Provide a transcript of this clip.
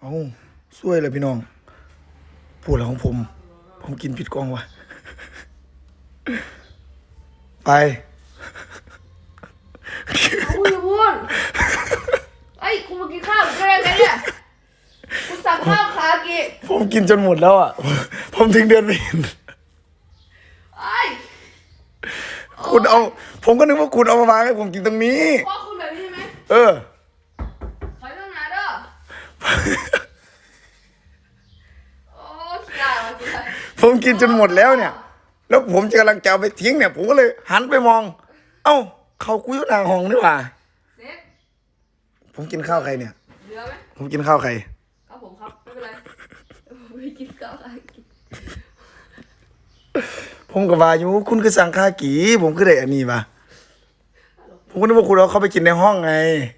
เอาสวยเลยพี่น้องพูดแล้วของผม ผมกินผิดกล้องวะไปเอาอย่าพูดไอ้ยกูมากินข้าวได้ยังไงเนี่ยกูสั่งข้าวคากิผมกินจนหมดแล้วอะ ผมถึงเดือนไม่เห็นไอ้ยคุณเอา ผมก็นึกว่าคุณเอามาวางให้ผมกินตรงนี้ พ่อคุณแบบนี้ใช่ไหม เออ ถอยตั้งนานเด้อ โอ้ขี้ได้วะขี้ได้ผมกินจนหมดแล้วเนี่ย แล้วผมจะกำลังจะเอาไปทิ้งเนี่ย ผมก็เลยหันไปมอง เอ้า เขากุยหนาห้องนี่หว่า เซ็ตผมกินข้าวใครเนี่ย เหลือไหมผมกินข้าวใครครับผมครับ ไม่เป็นไรไม่กินข้าวคากิผมกับวาอยู่คุณคือสั่งข้ากี่ ผมคือได้อันนี้มาผมก็นึกว่าคุณเอาเข้าไปกินในห้องไงเ